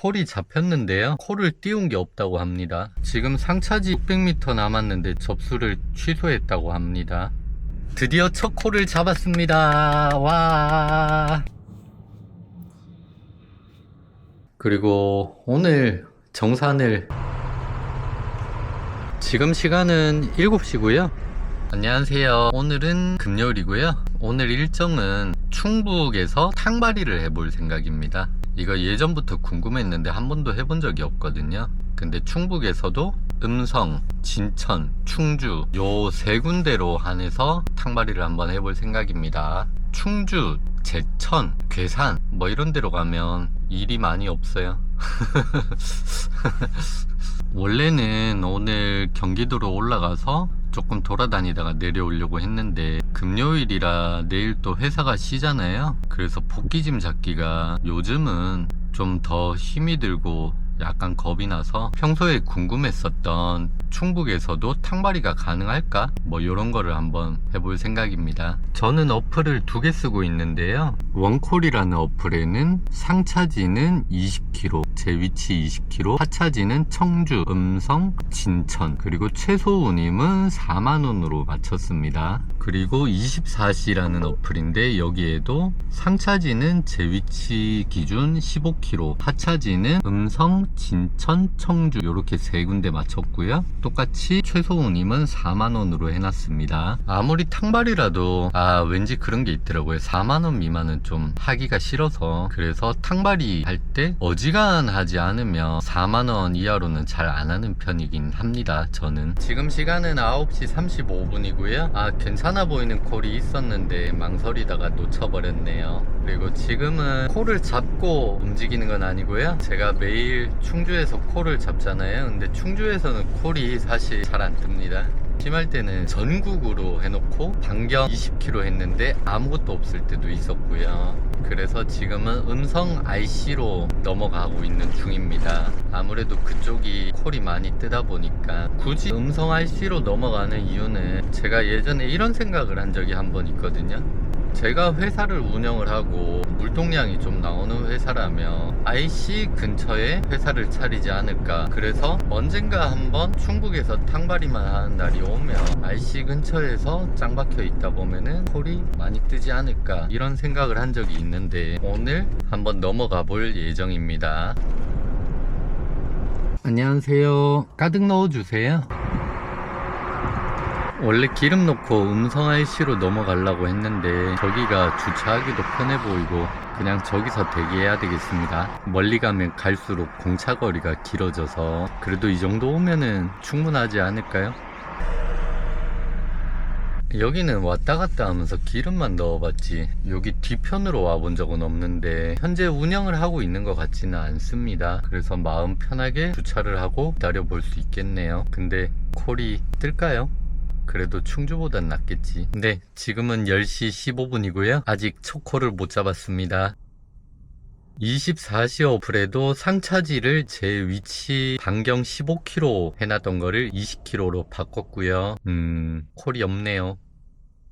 콜이 잡혔는데요. 콜을 띄운 게 없다고 합니다. 지금 상차지 600m 남았는데 접수를 취소했다고 합니다. 드디어 첫 콜을 잡았습니다. 와. 그리고 오늘 정산을 지금 시간은 7시고요. 안녕하세요. 오늘은 금요일이고요. 오늘 일정은 충북에서 탕바리를 해볼 생각입니다. 이거 예전부터 궁금했는데 한 번도 해본 적이 없거든요. 근데 충북에서도 음성, 진천, 충주 요 세 군데로 한해서 탕바리를 한번 해볼 생각입니다. 충주, 제천, 괴산 뭐 이런 데로 가면 일이 많이 없어요. 원래는 오늘 경기도로 올라가서 조금 돌아다니다가 내려오려고 했는데 금요일이라 내일 또 회사가 쉬잖아요. 그래서 복귀짐 잡기가 요즘은 좀 더 힘이 들고 약간 겁이 나서 평소에 궁금했었던 충북에서도 탕바리가 가능할까? 뭐 이런 거를 한번 해볼 생각입니다. 저는 어플을 두 개 쓰고 있는데요. 원콜이라는 어플에는 상차지는 20km, 제 위치 20km, 하차지는 청주, 음성, 진천, 그리고 최소 운임은 4만원으로 맞췄습니다. 그리고 24시라는 어플인데 여기에도 상차지는 제 위치 기준 15km, 하차지는 음성, 진천, 청주 이렇게 세 군데 맞췄고요. 똑같이 최소 운임은 4만원으로 해놨습니다. 아무리 탕발이라도 아 왠지 그런 게 있더라고요. 4만원 미만은 좀 하기가 싫어서 그래서 탕발이 할 때 어지간하지 않으면 4만원 이하로는 잘 안 하는 편이긴 합니다. 저는 지금 시간은 9시 35분이고요. 아 괜찮아 보이는 콜이 있었는데 망설이다가 놓쳐버렸네요. 그리고 지금은 콜을 잡고 움직이는 건 아니고요. 제가 매일 충주에서 콜을 잡잖아요. 근데 충주에서는 콜이 사실 잘 안 뜹니다. 심할 때는 전국으로 해놓고 반경 20km 했는데 아무것도 없을 때도 있었고요. 그래서 지금은 음성 IC로 넘어가고 있는 중입니다. 아무래도 그쪽이 콜이 많이 뜨다 보니까 굳이 음성 IC로 넘어가는 이유는 제가 예전에 이런 생각을 한 적이 한 번 있거든요. 제가 회사를 운영을 하고 물동량이 좀 나오는 회사라면 IC 근처에 회사를 차리지 않을까. 그래서 언젠가 한번 충북에서 탕바리만 하는 날이 오면 IC 근처에서 짱 박혀 있다 보면은 콜이 많이 뜨지 않을까 이런 생각을 한 적이 있는데 오늘 한번 넘어가 볼 예정입니다. 안녕하세요. 가득 넣어주세요 원래 기름 넣고 음성 IC로 넘어가려고 했는데 저기가 주차하기도 편해 보이고 그냥 저기서 대기해야 되겠습니다. 멀리 가면 갈수록 공차거리가 길어져서 그래도 이 정도 오면은 충분하지 않을까요? 여기는 왔다 갔다 하면서 기름만 넣어봤지 여기 뒤편으로 와본 적은 없는데 현재 운영을 하고 있는 것 같지는 않습니다 그래서 마음 편하게 주차를 하고 기다려 볼 수 있겠네요 근데 콜이 뜰까요? 그래도 충주보단 낫겠지. 네, 지금은 10시 15분이고요. 아직 초코를 못 잡았습니다. 24시 어플에도 상차지를 제 위치 반경 15km 해놨던 거를 20km로 바꿨고요. 음, 콜이 없네요.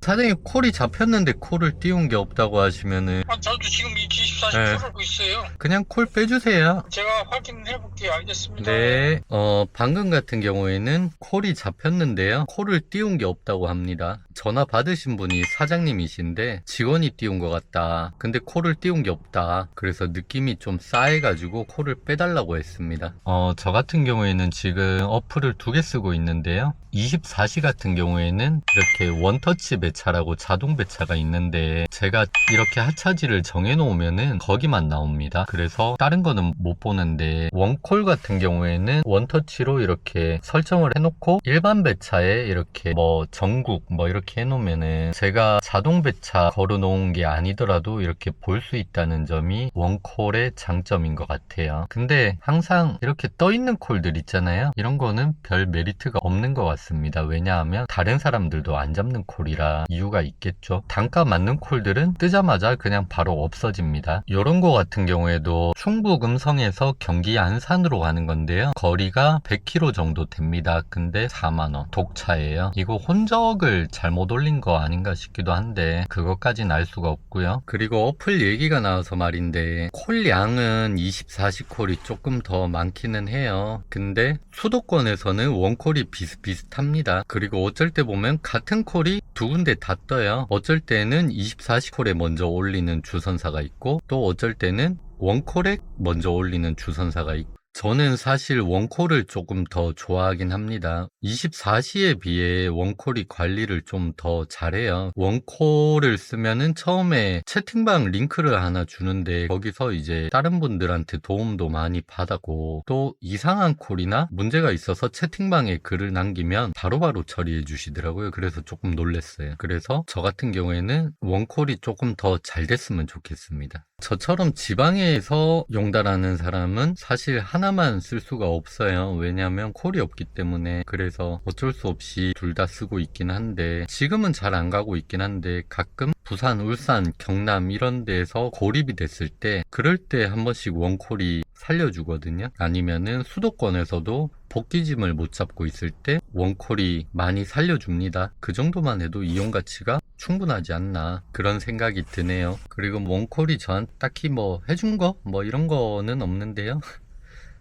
사장님 콜이 잡혔는데 콜을 띄운 게 없다고 하시면은 아, 저도 지금 이 24시 네. 풀고 있어요. 그냥 콜 빼주세요. 제가 확인해 볼게요. 알겠습니다. 네, 어, 방금 같은 경우에는 콜이 잡혔는데요. 콜을 띄운 게 없다고 합니다. 전화 받으신 분이 사장님이신데 직원이 띄운 것 같다. 근데 콜을 띄운 게 없다. 그래서 느낌이 좀 싸해가지고 콜을 빼달라고 했습니다. 어, 저 같은 경우에는 지금 어플을 두 개 쓰고 있는데요. 24시 같은 경우에는 이렇게 원터치 배차라고 자동 배차가 있는데 제가 이렇게 하차지를 정해 놓으면은 거기만 나옵니다. 그래서 다른 거는 못 보는데 원콜 같은 경우에는 원터치로 이렇게 설정을 해놓고 일반 배차에 이렇게 뭐 전국 뭐 이렇게 해놓으면은 제가 자동 배차 걸어 놓은 게 아니더라도 이렇게 볼 수 있다는 점이 원콜의 장점인 것 같아요. 근데 항상 이렇게 떠 있는 콜들 있잖아요. 이런 거는 별 메리트가 없는 것 같습니다. 왜냐하면 다른 사람들도 안 잡는 콜이라 이유가 있겠죠. 단가 맞는 콜들은 뜨자마자 그냥 바로 없어집니다. 요런 거 같은 경우에도 충북 음성에서 경기 안산으로 가는 건데요. 거리가 100km 정도 됩니다. 근데 4만원. 독차예요. 이거 혼적을 잘못 올린 거 아닌가 싶기도 한데 그것까진 알 수가 없고요. 그리고 어플 얘기가 나와서 말인데 콜 양은 24시 콜이 조금 더 많기는 해요. 근데 수도권에서는 원콜이 비슷비슷합니다. 그리고 어쩔 때 보면 같은 콜이 두 군데 다 떠요. 어쩔 때는 24시 콜에 먼저 올리는 주선사가 있고 또 어쩔 때는 원콜에 먼저 올리는 주선사가 있고 저는 사실 원콜을 조금 더 좋아하긴 합니다. 24시에 비해 원콜이 관리를 좀 더 잘해요. 원콜을 쓰면은 처음에 채팅방 링크를 하나 주는데 거기서 이제 다른 분들한테 도움도 많이 받았고 또 이상한 콜이나 문제가 있어서 채팅방에 글을 남기면 바로바로 처리해 주시더라고요. 그래서 조금 놀랐어요. 그래서 저 같은 경우에는 원콜이 조금 더 잘 됐으면 좋겠습니다. 저처럼 지방에서 용달하는 사람은 사실 하나만 쓸 수가 없어요. 왜냐하면 콜이 없기 때문에 그래서 어쩔 수 없이 둘 다 쓰고 있긴 한데 지금은 잘 안 가고 있긴 한데 가끔 부산, 울산, 경남 이런 데에서 고립이 됐을 때 그럴 때 한 번씩 원콜이 살려주거든요. 아니면은 수도권에서도 복귀짐을 못 잡고 있을 때 원콜이 많이 살려줍니다. 그 정도만 해도 이용 가치가 충분하지 않나 그런 생각이 드네요. 그리고 원콜이 저한테 딱히 뭐 해준 거 뭐 이런 거는 없는데요.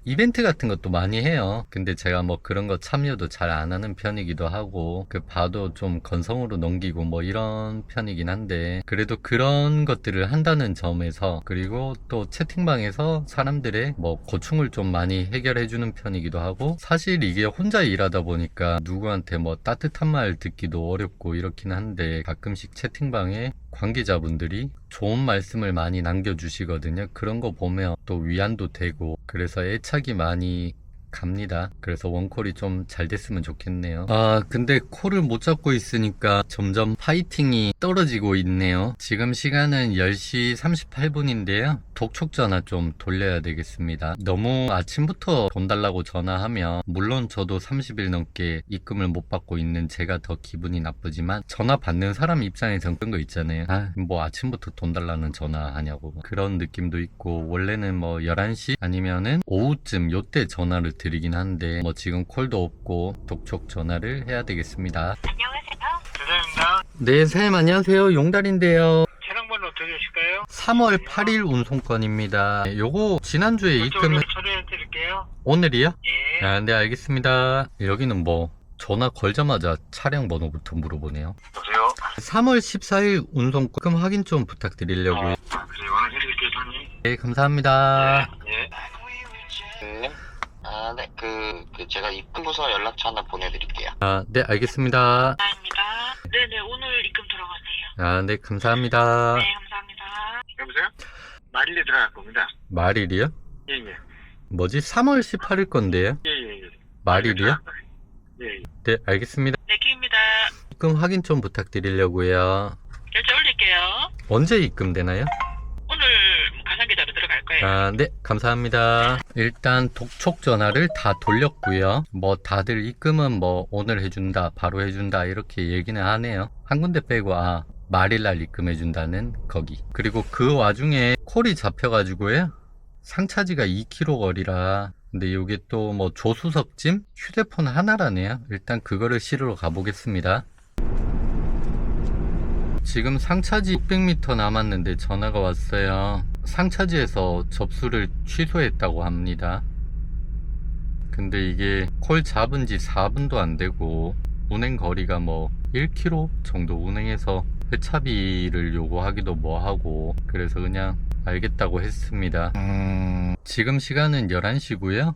이벤트 같은 것도 많이 해요. 근데 제가 뭐 그런 거 참여도 잘 안 하는 편이기도 하고, 그 봐도 좀 건성으로 넘기고 뭐 이런 편이긴 한데, 그래도 그런 것들을 한다는 점에서, 그리고 또 채팅방에서 사람들의 뭐 고충을 좀 많이 해결해 주는 편이기도 하고, 사실 이게 혼자 일하다 보니까 누구한테 뭐 따뜻한 말 듣기도 어렵고 이렇긴 한데, 가끔씩 채팅방에 관계자분들이 좋은 말씀을 많이 남겨주시거든요. 그런 거 보면 또 위안도 되고 그래서 애착이 많이 갑니다. 그래서 원콜이 좀 잘 됐으면 좋겠네요. 아, 근데 콜을 못 잡고 있으니까 점점 파이팅이 떨어지고 있네요. 지금 시간은 10시 38분인데요. 독촉 전화 좀 돌려야 되겠습니다. 너무 아침부터 돈 달라고 전화하면 물론 저도 30일 넘게 입금을 못 받고 있는 제가 더 기분이 나쁘지만 전화 받는 사람 입장에선 그런 거 있잖아요. 아, 뭐 아침부터 돈 달라는 전화 하냐고 그런 느낌도 있고 원래는 뭐 11시 아니면은 오후쯤 요때 전화를 드 리긴 한데 뭐 지금 콜도 없고 독촉 전화를 해야 되겠습니다. 안녕하세요. 대장입니다. 네, 선생님 안녕하세요. 용달인데요. 차량 번호 어떻게 되실까요? 3월 8일 운송권입니다. 요거 지난주에 입금 이쪽으로 처리해 드릴게요. 오늘이요? 예. 아, 네, 알겠습니다. 여기는 뭐 전화 걸자마자 차량 번호부터 물어보네요. 보세요. 3월 14일 운송권 확인 좀 부탁드리려고요. 그래, 오늘 해드릴게요, 손님. 네, 감사합니다. 예. 네. 아, 네. 그, 그 제가 입금 부서 연락처 하나 보내드릴게요. 아, 네, 알겠습니다. 감사합니다. 네네, 오늘 입금 들어가세요. 아, 네, 감사합니다. 네, 감사합니다. 여보세요? 마릴리 들어갈 겁니다. 말일이요? 예, 예. 뭐지? 3월 18일 건데요? 예, 예, 예. 말일이요? 예, 예. 네, 알겠습니다. 네, 키입니다. 입금 확인 좀 부탁드리려고요. 결제 올릴게요. 언제 입금되나요? 아, 네, 감사합니다. 일단 독촉 전화를 다 돌렸고요. 뭐 다들 입금은 뭐 오늘 해준다, 바로 해준다 이렇게 얘기는 하네요. 한 군데 빼고 아 말일날 입금해준다는 거기. 그리고 그 와중에 콜이 잡혀가지고요. 상차지가 2km 거리라. 근데 이게 또 뭐 조수석짐 휴대폰 하나라네요. 일단 그거를 실으러 가보겠습니다. 지금 상차지 600m 남았는데 전화가 왔어요. 상차지에서 접수를 취소했다고 합니다. 근데 이게 콜 잡은 지 4분도 안 되고 운행 거리가 뭐 1km 정도 운행해서 회차비를 요구하기도 뭐하고 그래서 그냥 알겠다고 했습니다. 음, 지금 시간은 11시고요.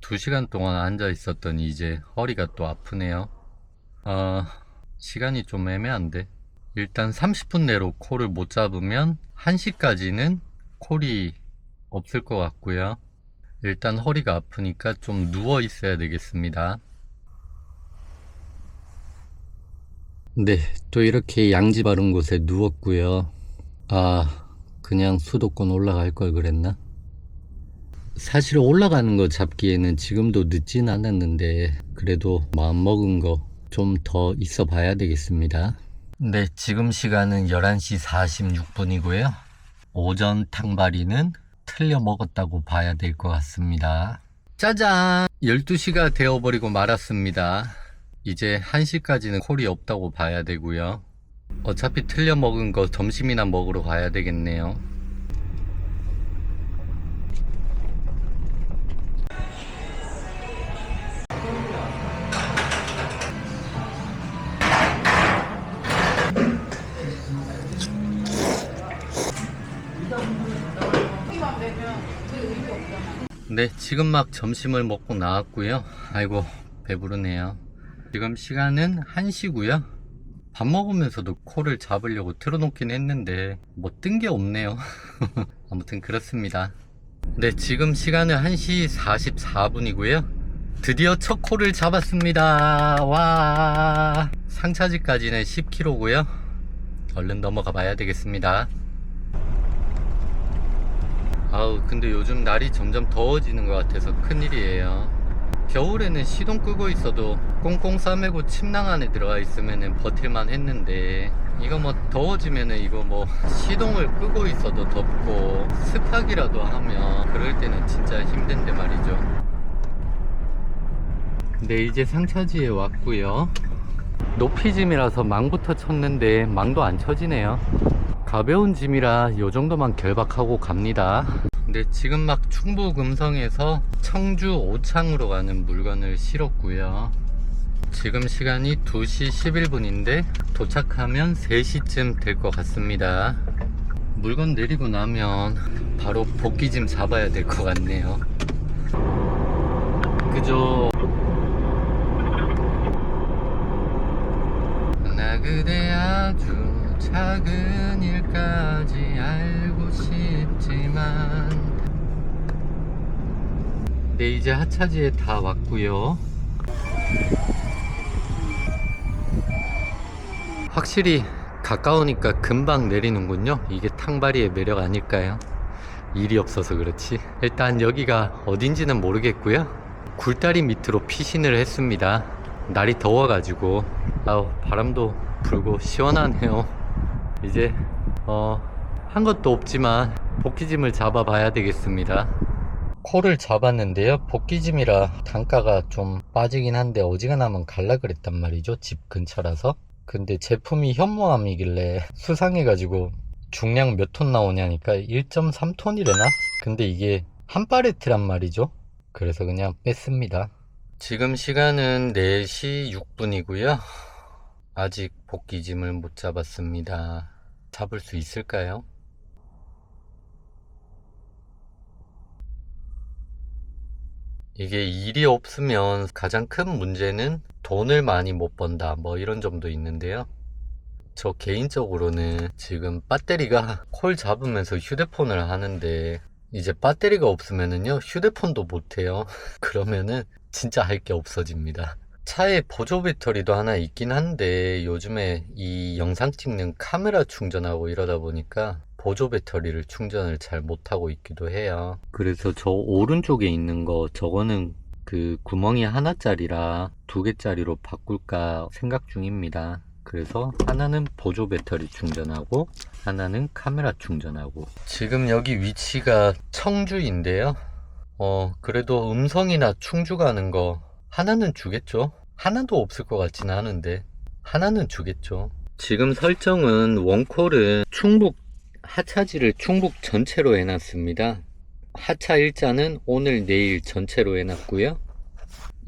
2시간 동안 앉아 있었더니 이제 허리가 또 아프네요. 아, 시간이 좀 애매한데. 일단 30분 내로 콜을 못 잡으면 1시까지는 콜이 없을 것 같고요. 일단 허리가 아프니까 좀 누워 있어야 되겠습니다. 네, 또 이렇게 양지 바른 곳에 누웠고요. 아, 그냥 수도권 올라갈 걸 그랬나? 사실 올라가는 거 잡기에는 지금도 늦진 않았는데 그래도 마음 먹은 거 좀 더 있어 봐야 되겠습니다. 네, 지금 시간은 11시 46분이고요. 오전 탕바리는 틀려 먹었다고 봐야 될 것 같습니다. 짜잔! 12시가 되어버리고 말았습니다. 이제 1시까지는 콜이 없다고 봐야 되고요. 어차피 틀려 먹은 거 점심이나 먹으러 가야 되겠네요. 네, 지금 막 점심을 먹고 나왔고요. 아이고, 배부르네요. 지금 시간은 1시고요. 밥 먹으면서도 코를 잡으려고 틀어놓긴 했는데 뭐 뜬 게 없네요. 아무튼 그렇습니다. 네, 지금 시간은 1시 44분이고요. 드디어 첫 코를 잡았습니다. 와, 상차지까지는 10km고요. 얼른 넘어가 봐야 되겠습니다. 아우 근데 요즘 날이 점점 더워지는 것 같아서 큰일이에요. 겨울에는 시동 끄고 있어도 꽁꽁 싸매고 침낭 안에 들어가 있으면 버틸만 했는데 이거 뭐 더워지면은 이거 뭐 시동을 끄고 있어도 덥고 습하기라도 하면 그럴 때는 진짜 힘든데 말이죠. 네 이제 상차지에 왔고요. 높이짐이라서 망부터 쳤는데 망도 안 쳐지네요 가벼운 짐이라 요 정도만 결박하고 갑니다. 근데 지금 막 충북 음성에서 청주 오창으로 가는 물건을 실었고요. 지금 시간이 2시 11분인데 도착하면 3시쯤 될 것 같습니다. 물건 내리고 나면 바로 복귀짐 잡아야 될 것 같네요. 그죠? 나 그대 아주 작은 일까지 알고 싶지만. 네 이제 하차지에 다 왔고요. 확실히 가까우니까 금방 내리는군요. 이게 탕바리의 매력 아닐까요? 일이 없어서 그렇지. 일단 여기가 어딘지는 모르겠고요. 굴다리 밑으로 피신을 했습니다. 날이 더워가지고. 아우 바람도 불고 시원하네요 이제 어 한 것도 없지만 복귀짐을 잡아 봐야 되겠습니다. 코를 잡았는데요. 복귀짐이라 단가가 좀 빠지긴 한데 어지간하면 갈라 그랬단 말이죠. 집 근처라서. 근데 제품이 현모암이길래 수상해 가지고 중량 몇 톤 나오냐니까 1.3톤이래나? 근데 이게 한 팔레트란 말이죠. 그래서 그냥 뺐습니다. 지금 시간은 4시 6분이고요 아직 복귀짐을 못 잡았습니다. 잡을 수 있을까요? 이게 일이 없으면 가장 큰 문제는 돈을 많이 못 번다 뭐 이런 점도 있는데요. 저 개인적으로는 지금 배터리가 콜 잡으면서 휴대폰을 하는데 이제 배터리가 없으면은요 휴대폰도 못해요. 그러면은 진짜 할 게 없어집니다 차에 보조 배터리도 하나 있긴 한데 요즘에 이 영상 찍는 카메라 충전하고 이러다 보니까 보조 배터리를 충전을 잘 못하고 있기도 해요. 그래서 저 오른쪽에 있는 거 저거는 그 구멍이 하나짜리라 두 개짜리로 바꿀까 생각 중입니다. 그래서 하나는 보조 배터리 충전하고 하나는 카메라 충전하고 지금 여기 위치가 청주인데요. 어 그래도 음성이나 충주 가는 거 하나는 주겠죠. 하나도 없을 것 같지는 않은데 하나는 주겠죠. 지금 설정은 원콜은 충북 하차지를 충북 전체로 해놨습니다. 하차 일자는 오늘 내일 전체로 해놨고요.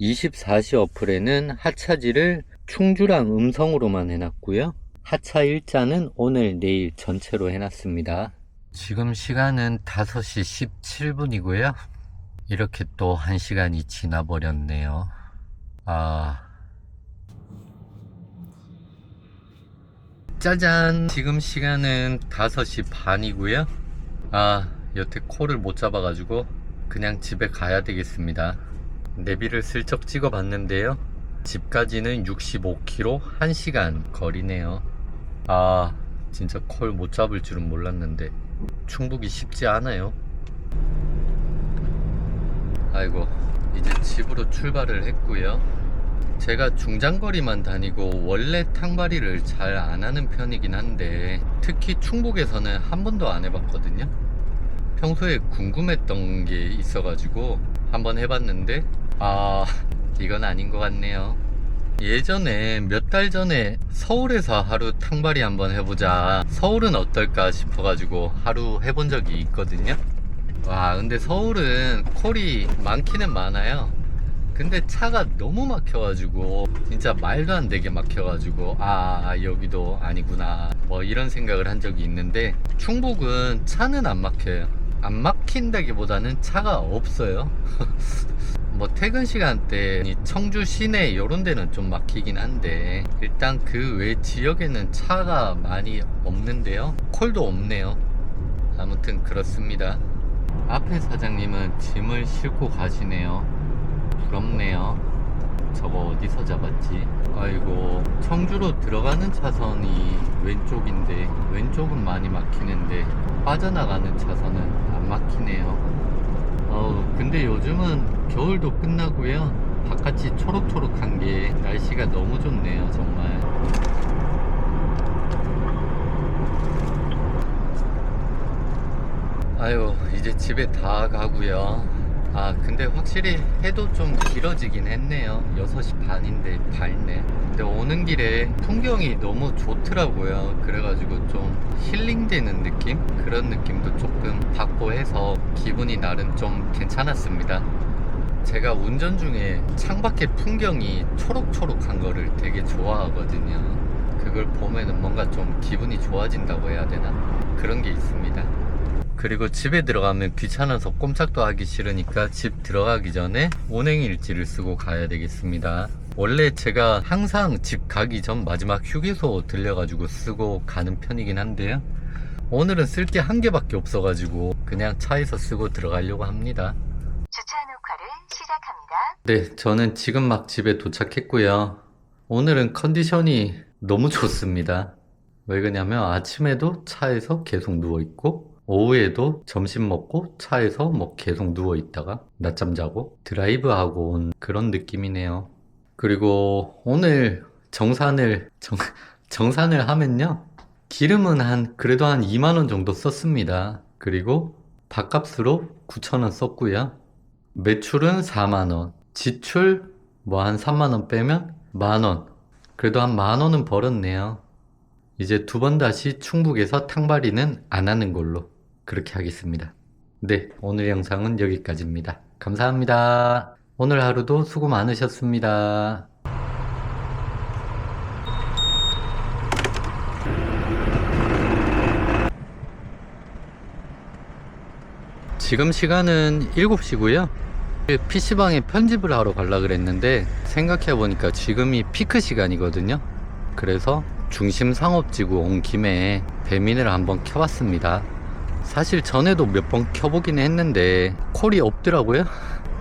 24시 어플에는 하차지를 충주랑 음성으로만 해놨고요. 하차 일자는 오늘 내일 전체로 해놨습니다. 지금 시간은 5시 17분이고요. 이렇게 또 1시간이 지나버렸네요. 아. 짜잔! 지금 시간은 5시 반이고요. 아, 여태 콜을 못 잡아가지고 그냥 집에 가야 되겠습니다. 내비를 슬쩍 찍어 봤는데요. 집까지는 65km 1시간 거리네요. 아, 진짜 콜 못 잡을 줄은 몰랐는데 충북이 쉽지 않아요. 아이고, 이제 집으로 출발을 했고요. 제가 중장거리만 다니고 원래 탕바리를 잘 안 하는 편이긴 한데 특히 충북에서는 한 번도 안 해봤거든요. 평소에 궁금했던 게 있어가지고 한번 해봤는데 아 이건 아닌 것 같네요. 예전에 몇 달 전에 서울에서 하루 탕바리 한번 해보자 서울은 어떨까 싶어가지고 하루 해본 적이 있거든요. 와 근데 서울은 콜이 많기는 많아요. 근데 차가 너무 막혀가지고 진짜 말도 안 되게 막혀가지고 아 여기도 아니구나 뭐 이런 생각을 한 적이 있는데 충북은 차는 안 막혀요. 안 막힌다기보다는 차가 없어요. 뭐 퇴근 시간대 이 청주 시내 이런 데는 좀 막히긴 한데 일단 그 외 지역에는 차가 많이 없는데요. 콜도 없네요. 아무튼 그렇습니다 앞에 사장님은 짐을 싣고 가시네요 부럽네요. 저거 어디서 잡았지? 아이고, 청주로 들어가는 차선이 왼쪽인데, 왼쪽은 많이 막히는데, 빠져나가는 차선은 안 막히네요. 어우, 근데 요즘은 겨울도 끝나고요. 바깥이 초록초록한 게 날씨가 너무 좋네요, 정말. 아유, 이제 집에 다 가고요. 아 근데 확실히 해도 좀 길어지긴 했네요 6시 반인데 밝네 근데 오는 길에 풍경이 너무 좋더라고요 그래가지고 좀 힐링되는 느낌? 그런 느낌도 조금 받고 해서 기분이 나름 좀 괜찮았습니다 제가 운전 중에 창밖의 풍경이 초록초록한 거를 되게 좋아하거든요 그걸 보면은 뭔가 좀 기분이 좋아진다고 해야 되나? 그런 게 있습니다 그리고 집에 들어가면 귀찮아서 꼼짝도 하기 싫으니까 집 들어가기 전에 운행일지를 쓰고 가야 되겠습니다. 원래 제가 항상 집 가기 전 마지막 휴게소 들려가지고 쓰고 가는 편이긴 한데요. 오늘은 쓸 게 한 개밖에 없어가지고 그냥 차에서 쓰고 들어가려고 합니다. 주차 녹화를 시작합니다. 네, 저는 지금 막 집에 도착했고요. 오늘은 컨디션이 너무 좋습니다. 왜 그러냐면 아침에도 차에서 계속 누워있고 오후에도 점심 먹고 차에서 뭐 계속 누워 있다가 낮잠 자고 드라이브 하고 온 그런 느낌이네요. 그리고 오늘 정산을 정, 정산을 하면요. 기름은 한 그래도 한 2만 원 정도 썼습니다. 그리고 밥값으로 9천 원 썼고요. 매출은 4만 원. 지출 뭐 한 3만 원 빼면 만 원. 그래도 한 만 원은 벌었네요. 이제 두 번 다시 충북에서 탕바리는 안 하는 걸로 그렇게 하겠습니다. 네, 오늘 영상은 여기까지입니다. 감사합니다. 오늘 하루도 수고 많으셨습니다. 지금 시간은 7시고요. PC방에 편집을 하러 가려고 그랬는데 생각해보니까 지금이 피크 시간이거든요. 그래서 중심 상업지구 온 김에 배민을 한번 켜봤습니다. 사실 전에도 몇 번 켜보긴 했는데 콜이 없더라고요.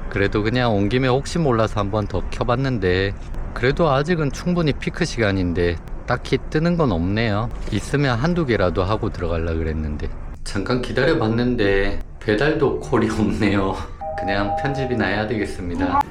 그래도 그냥 온 김에 혹시 몰라서 한번 더 켜봤는데 그래도 아직은 충분히 피크 시간인데 딱히 뜨는 건 없네요. 있으면 한두 개라도 하고 들어가려 그랬는데 잠깐 기다려 봤는데 배달도 콜이 없네요. 그냥 편집이나 해야 되겠습니다.